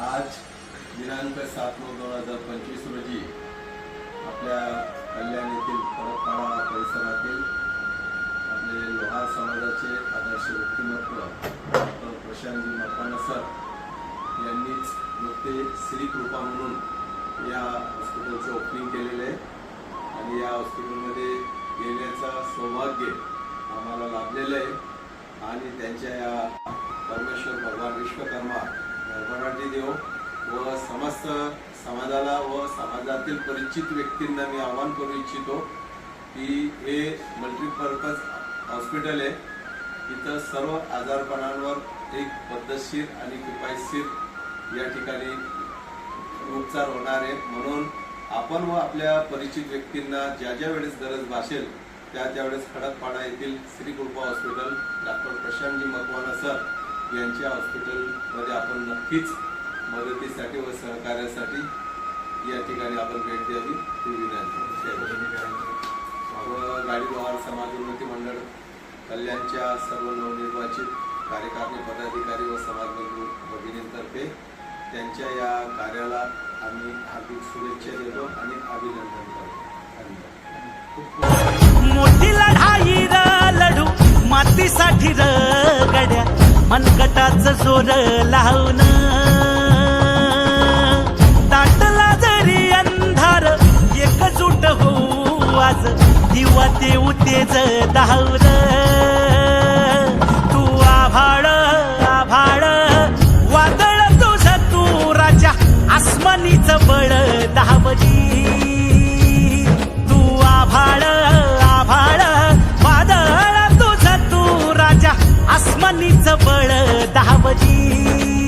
आज दिनांक सात नऊ दोन हजार पंचवीस रोजी आपल्या कल्याण येथील परतपाडा परिसरातील आपले लोहार समाजाचे आदर्श व्यक्तिमत्व डॉक्टर प्रशांतजी मकवाना सर यांनीच नुकते श्री कृपा म्हणून या हॉस्पिटलचं ओपनिंग केलेलं आहे. आणि या हॉस्पिटलमध्ये येण्याचं सौभाग्य आम्हाला लाभलेलं आहे. आणि त्यांच्या या परमेश्वर भगवान विश्वकर्मा भरभराटी देव व समस्त समाजाला व समाजातील परिचित व्यक्तींना मी आवाहन करू इच्छितो की हे मल्टीपर्पज हॉस्पिटल आहे. इथं सर्व आजारपणांवर एक पद्धतशीर आणि किफायतशीर या ठिकाणी उपचार होणार आहे म्हणून आपण व आपल्या परिचित व्यक्तींना ज्या ज्या वेळेस गरज भासेल त्या त्यावेळेस खडकपाडा येथील श्री कृपा हॉस्पिटल डॉक्टर प्रशांतजी मकवाना सर यांच्या हॉस्पिटलमध्ये आपण नक्कीच मदतीसाठी व सहकार्यासाठी या ठिकाणी आपण भेट द्यावी ही विनंती. व गाडी व्यवहार समाज उन्नती मंडळ कल्याणच्या सर्व नवनिर्वाचित कार्यकारणी पदाधिकारी व समाजबंधू भगिनींतर्फे त्यांच्या या कार्याला आम्ही हार्दिक शुभेच्छा देतो आणि अभिनंदन करतो. धन्यवाद. मनगटाच सोर लावून दाटला जरी अंधार एकजूट होऊ आज दिवा देऊ तेज धावलं आसमानी जवळ धावजी